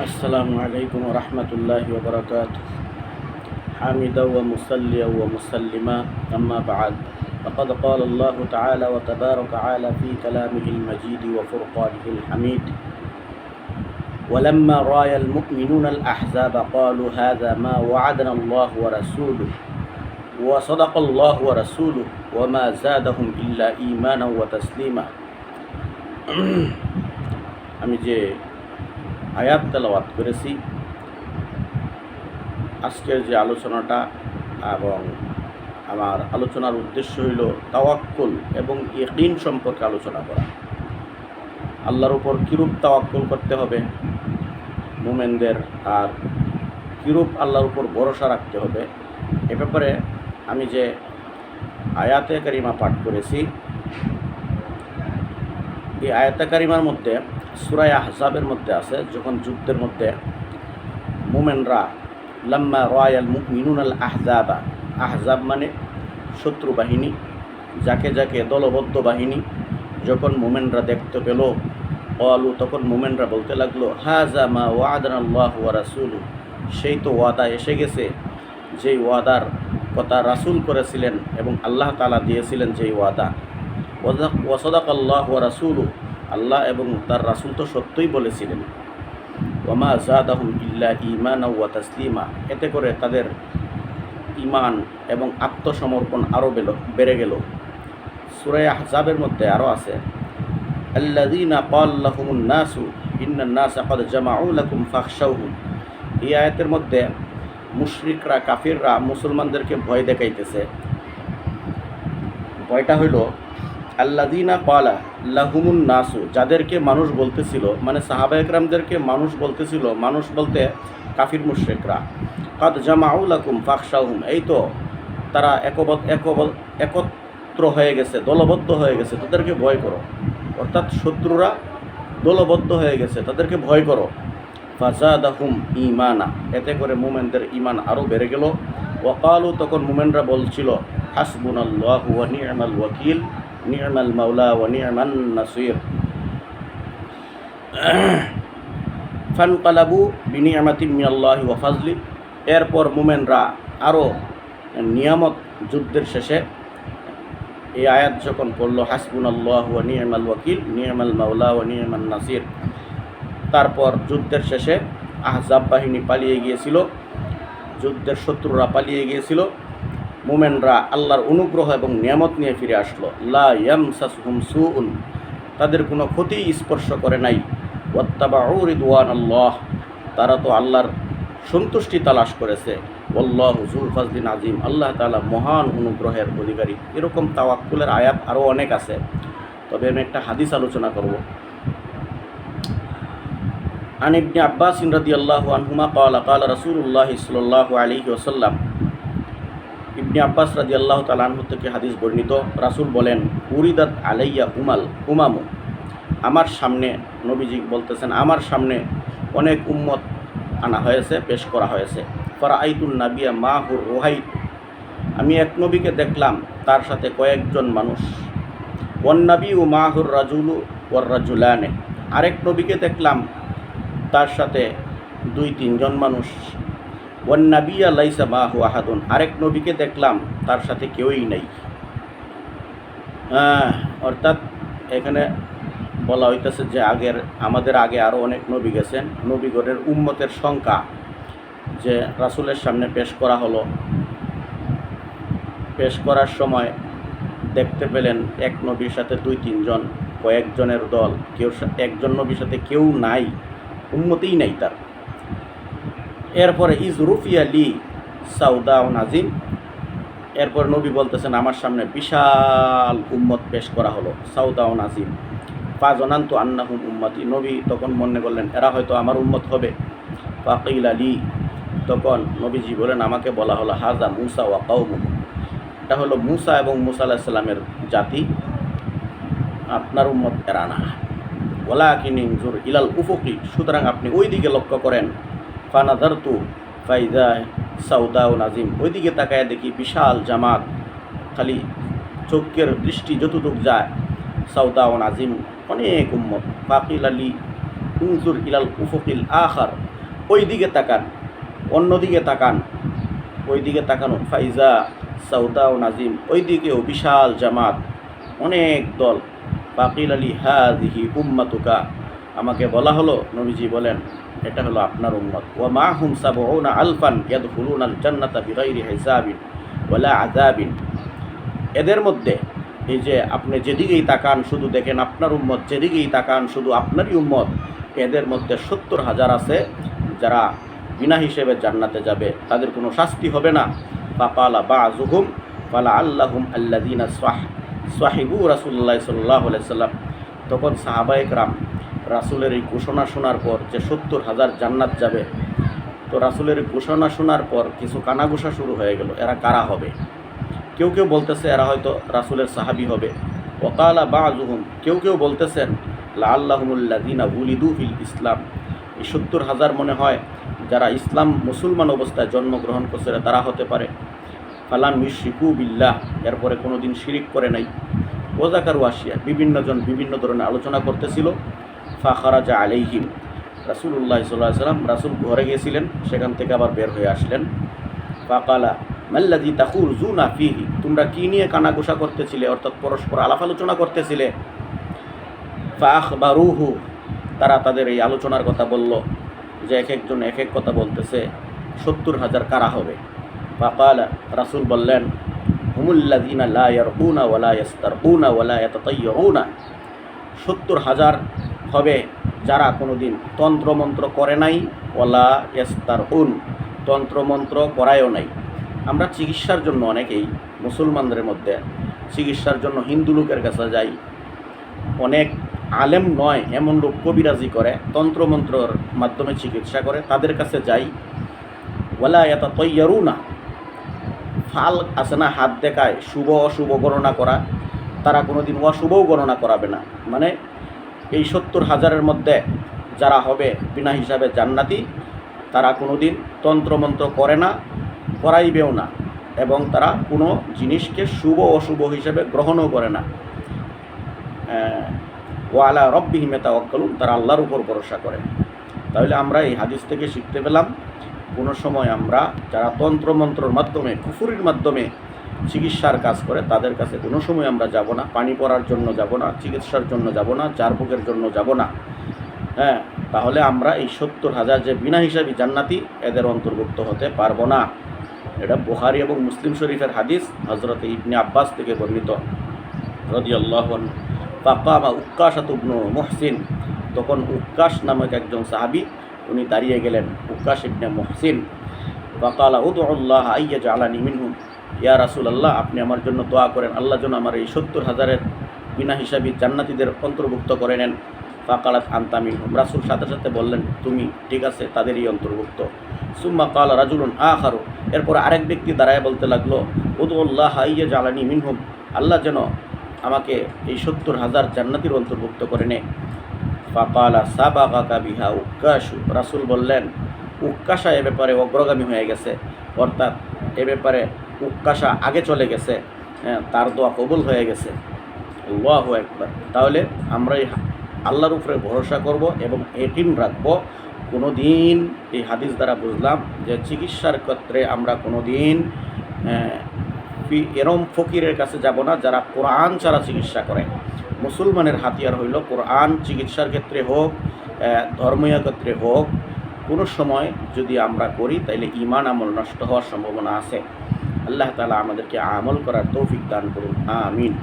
السلام عليكم ورحمة الله وبركاته حامدا ومصليا ومسلما أما بعد فقد قال الله تعالى وتبارك تعالى في كلامه المجيد وفرقانه الحميد ولما رأى المؤمنون الأحزاب قالوا هذا ما وعدنا الله ورسوله وصدق الله ورسوله وما زادهم إلا إيمانا وتسليما আমি যে আয়াত তেলাওয়াত করেছি। আজকের যে আলোচনাটা এবং আমার আলোচনার উদ্দেশ্য হইল তাওয়াক্কুল এবং ইকিন সম্পর্কে আলোচনা করা। আল্লাহর উপর কিরূপ তাওয়াক্কুল করতে হবে? মোমেনদের আর কিরূপ আল্লাহর উপর ভরসা রাখতে হবে? এ ব্যাপারে আমি যে আয়াতে কারিমা পাঠ করেছি, এই আয়াতে কারিমার মধ্যে সুরায় আহজাবের মধ্যে আছে, যখন যুদ্ধের মধ্যে মোমেনরা, লাম্মা রয়াল মিনুন আল আহজাবা আহজাব মানে শত্রু বাহিনী, যাকে যাকে দলবদ্ধ বাহিনী যখন মোমেনরা দেখতে পেল অলু তখন মোমেনরা বলতে লাগল হাজা মা ওয়াদান আল্লাহ ওয়া রাসুল সেই তো ওয়াদা এসে গেছে, যেই ওয়াদার কথা রাসুল করেছিলেন এবং আল্লাহ তালা দিয়েছিলেন যেই ওয়াদা। ওয়াসদাক আল্লাহ ওয়া রাসুলু আল্লাহ এবং তার রাসুল তো সত্যই বলেছিলেন। ওমা জাদাহুম ইল্লা ইমান ওয়া তাসলিমা। এতে করে তাদের ইমান এবং আত্মসমর্পণ আরও বেল বেড়ে গেল। সুরাই আহজাবের মধ্যে আরও আছে আল্লাদিনা কাল্লাহুমুন নাসু ইন্নান নাস আকাদ জামাউ লাকুম ফাখশাউহুম এই আয়াতের মধ্যে মুশরিকরা, কাফিররা, মুসলমানদেরকে ভয় দেখাইতেছে। ভয়টা হইল আল্লাদিনা পালা লাহুমুন নাসু, যাদেরকে মানুষ বলতেছিল মানে সাহাবা একরামদেরকে মানুষ বলতেছিল, মানুষ বলতে কাফির মুশ্রেকরা, কাদ জামাউলাকুম ফাকশাহুম এই তো তারা একবদ একবদ একত্র হয়ে গেছে, দলবদ্ধ হয়ে গেছে, তাদেরকে ভয় করো। অর্থাৎ শত্রুরা দলবদ্ধ হয়ে গেছে, তাদেরকে ভয় করো। ফাজাদাহুম ইমানা এতে করে মুমেনদের ইমান আরও বেড়ে গেল। ওয়াকালু তখন মুমেনরা বলছিল হাসবুন আল্লাহ ওয়া নি'মাল ওয়াকিল নি'মাল মাওলা ওয়া নি'মান নাসির। ফানকালাবু বিনিয়ামাতি মিয়াল্লাহি ওয়া ফাজলি। এরপর মুমেনরা আরও নিয়ামত যুদ্ধের শেষে এই আয়াত যখন পড়ল হাসবুন আল্লাহ ওয়া নি'মাল ওয়াকিল নি'মাল মাওলা ওয়া নি'মান নাসির। তারপর যুদ্ধের শেষে আহজাব বাহিনী পালিয়ে গিয়েছিল, যুদ্ধের শত্রুরা পালিয়ে গিয়েছিল। মোমেনরা আল্লাহর অনুগ্রহ এবং নিয়ামত নিয়ে ফিরে আসলো। লা ইয়াম সাসহুম তাদের কোনো ক্ষতি স্পর্শ করে নাই। ওয়াত্তাবা আল্লাহ তারা তো আল্লাহর সন্তুষ্টি তালাশ করেছে। অল্লাহ হুজুল ফাজদিন আজিম আল্লাহ তালা মহান অনুগ্রহের অধিকারী। এরকম তাওয়াক্কুলের আয়াত আরও অনেক আছে। তবে আমি একটা হাদিস আলোচনা করব। আনিবনি ইবনে আব্বাস ইনরাদি আল্লাহ আনহুমা কাল, কালা রসুল্লাহ সাল্লাহ আলী ওসাল্লাম ইবনে আব্বাস রাজি আল্লাহ তালাহ থেকে হাদিস বর্ণিত, রাসুল বলেন, উরিদাত আলাইয়া উমাল উমামু। আমার সামনে নবীজি বলতেছেন, আমার সামনে অনেক উম্মত আনা হয়েছে, পেশ করা হয়েছে। ফরা আইতুল নাবিয়া মাহুর রোহাই আমি এক নবীকে দেখলাম, তার সাথে কয়েকজন মানুষ। ওয়ান নাবি ও মাহুর রাজুলু ওয়ার রাজুলানে। আরেক নবীকে দেখলাম, তার সাথে দুই তিনজন মানুষ। ওয়ান লাইসা মাহু আহাদুন। আরেক নবীকে দেখলাম, তার সাথে কেউই নাই। অর্থাৎ এখানে বলা হইতেছে যে আগের, আমাদের আগে আরও অনেক নবী গেছেন। নবীগণের উম্মতের সংখ্যা যে রাসূলের সামনে পেশ করা হলো। পেশ করার সময় দেখতে পেলেন এক নবীর সাথে দুই, তিনজন, কয়েকজনের দল। কেউ একজন নবীর সাথে কেউ নাই উন্মতেই নাই তার। এরপরে, ইজরুফিয়া লি সাউদা নাজিম এরপর নবী বলতেছেন, আমার সামনে বিশাল উম্মত পেশ করা হলো সাউদা নাজিম ফাজনান্ত আন্নাহুম উম্মতি। নবী তখন মনে করলেন, এরা হয়তো আমার উম্মত হবে। ফাকিল আলী তখন নবীজি বলেন, আমাকে বলা হলো, হাজা মুসা ওয়া কাউমুহু এটা হলো মুসা এবং মুসা আলাহিসাল্লামের জাতি। আপনার উম্মত এরা না। ওলা কিনিংজুর ইলাল উফুকি। সুতরাং আপনি ওই দিকে লক্ষ্য করেন ফানাদারতু ফাইদা সাউদা ও নাজিম। ওইদিকে তাকায় দেখি বিশাল জামাত। খালি চোখের দৃষ্টি যতটুক যায় সাউদা ও নাজিম অনেক উম্মত। ফাকিল আলী উনজুর ইলাল উফকিল আখার। ওই দিকে তাকান, অন্যদিকে তাকান। ওই দিকে তাকানো ফাইজা সাউদা ও নাজিম ওই দিকেও বিশাল জামাত। অনেক দল। বাকিল আলী হাদিহি উম্মাতুকা আমাকে বলা হলো, নবীজি বলেন, এটা হলো আপনার উম্মত। ও মা হুম সাবউনা আলফান ইয়াদখুলুনা আল জান্নাতা বিগাইরি হিসাবিন ওয়ালা আযাবিন। এদের মধ্যে এই যে আপনি যেদিকেই তাকান, শুধু দেখেন আপনার উম্মত, যেদিকেই তাকান, শুধু আপনারই উম্মত, এদের মধ্যে সত্তর হাজার আছে যারা বিনা হিসেবে জান্নাতে যাবে। তাদের কোনো শাস্তি হবে না। পাপালা বা জুহুম পালা আল্লাহুম আল্লাদিনা সাহ, সাহিবু রাসুল্লাহ সাল্লাহ সাল্লাম। তখন সাহাবায়করাম রাসুলের এই ঘোষণা শোনার পর যে সত্তর হাজার জান্নাত যাবে, তো রাসুলের ঘোষণা শোনার পর কিছু কানাঘোষা শুরু হয়ে গেল, এরা কারা হবে? কেউ কেউ বলতেছে এরা হয়তো রাসুলের সাহাবি হবে। ওকালা বা আজুহুম কেউ কেউ বলতেছেন লা আল্লাহমুল্লাদিনা উলিদু ফিল ইসলাম। এই সত্তর হাজার মনে হয় যারা ইসলাম মুসলমান অবস্থায় জন্মগ্রহণ করছে তারা হতে পারে। ফালাম মিশিকু বিল্লাহ, এরপরে কোনো দিন শিরিক করে নাই। ওজাকার ওয়াসিয়া বিভিন্নজন বিভিন্ন ধরনের আলোচনা করতেছিল। ফাখারাজা আলাইহিম। রাসুল্লাহ সাল্লাহ সাল্লাম রাসুল ঘরে গেছিলেন সেখান থেকে আবার বের হয়ে আসলেন। ফাকালা মাল্লাদি তাকুর জুনা ফিহি? তোমরা কী নিয়ে কানাঘোষা করতেছিলে? অর্থাৎ পরস্পর আলাপ আলোচনা করতেছিলে। ফাখ বা রুহু তারা তাদের এই আলোচনার কথা বলল, যে এক একজন এক এক কথা বলতেছে, সত্তর হাজার কারা হবে? ফাকাল, রাসুল বললেন হুমুল্লাদিনা লা ইয়ারকুনা ওয়ালা ইয়াস্তারকুনা ওয়ালা ইয়াতাতাইয়ুনা সত্তর হাজার হবে যারা কোনোদিন তন্ত্রমন্ত্র করে নাই, ওয়ালা ইয়াস্তারকুন তন্ত্রমন্ত্র করায়ও নাই। আমরা চিকিৎসার জন্য অনেকেই মুসলমানদের মধ্যে চিকিৎসার জন্য হিন্দু লোকের কাছে যাই। অনেক আলেম নয়, এমন লোক কবিরাজি করে, তন্ত্রমন্ত্রর মাধ্যমে চিকিৎসা করে, তাদের কাছে যাই। ওয়ালা এত তৈয়ারু না ফাল আছে না, হাত দেখায়, শুভ অশুভ গণনা করা। তারা কোনো দিন অশুভও গণনা করাবে না। মানে এই সত্তর হাজারের মধ্যে যারা হবে বিনা হিসাবে জান্নাতি, তারা কোনোদিন তন্ত্রমন্ত্র করে না, করাইবেও না এবং তারা কোনো জিনিসকে শুভ অশুভ হিসেবে গ্রহণও করে না। ওয়ালা রব্বিহি মেতা অক্কালুন তারা আল্লাহর উপর ভরসা করে। তাহলে আমরা এই হাদিস থেকে শিখতে পেলাম, কোনো সময় আমরা যারা তন্ত্রমন্ত্রর মাধ্যমে, কুফুরির মাধ্যমে চিকিৎসার কাজ করে, তাদের কাছে কোনো সময় আমরা যাব না। পানি পড়ার জন্য যাব না, চিকিৎসার জন্য যাব না জারবুকের জন্য যাব না। হ্যাঁ তাহলে আমরা এই সত্তর হাজার যে বিনা হিসাবি জান্নাতি, এদের অন্তর্ভুক্ত হতে পারব না। এটা বুহারি এবং মুসলিম শরীফের হাদিস হজরত ইবনে আব্বাস থেকে বর্ণিত। রদি আল্লাহ পাকামা উক্কাশাত মহসিন। তখন উক্কাশ নামক একজন সাহাবি, উনি দাঁড়িয়ে গেলেন, উক্কাশ ইবনে মহসিন। বাকালা উদ আল্লাহ আইয়া জালানি মিনহুম। ইয়া রাসুল আল্লাহ আপনি আমার জন্য দোয়া করেন, আল্লাহ যেন আমার এই সত্তর হাজারের বিনা হিসাবি জান্নাতিদের অন্তর্ভুক্ত করে নেন। ফাকালাত আন্তামিন রাসুল সাথে সাথে বললেন, তুমি ঠিক আছে, তাদেরই অন্তর্ভুক্ত। সুম্মা কালা রাজুলুন আখারু। এরপর আরেক ব্যক্তি দাঁড়ায় বলতে লাগল উদুল্লাহ হাইয়া জালানি মিনহুম। আল্লাহ যেন আমাকে এই সত্তর হাজার জান্নাতির অন্তর্ভুক্ত করে নে ফাকালা সাবাকা বিহা উক্কাশু। রাসুল বললেন, উক্কাশা এ ব্যাপারে অগ্রগামী হয়ে গেছে। অর্থাৎ এ ব্যাপারে উক্কাশা আগে চলে গেছে হ্যাঁ, তার দোয়া কবুল হয়ে গেছে। আল্লাহ একবার তাহলে আমরা এই আল্লাহর উপরে ভরসা করব এবং এটিম রাখব। কোনো দিন এই হাদিস দ্বারা বুঝলাম যে চিকিৎসার ক্ষেত্রে আমরা কোনো দিন এরম ফকিরের কাছে যাব না যারা কোরআন ছাড়া চিকিৎসা করে। মুসলমানের হাতিয়ার হইল কোরআন চিকিৎসার ক্ষেত্রে হোক ধর্মীয় ক্ষেত্রে হোক কোনো সময় যদি আমরা করি তাইলে ইমান আমল নষ্ট হওয়ার সম্ভাবনা আছে। আল্লাহ তালা আমাদেরকে আমল করার তৌফিক দান করুন। আমিন।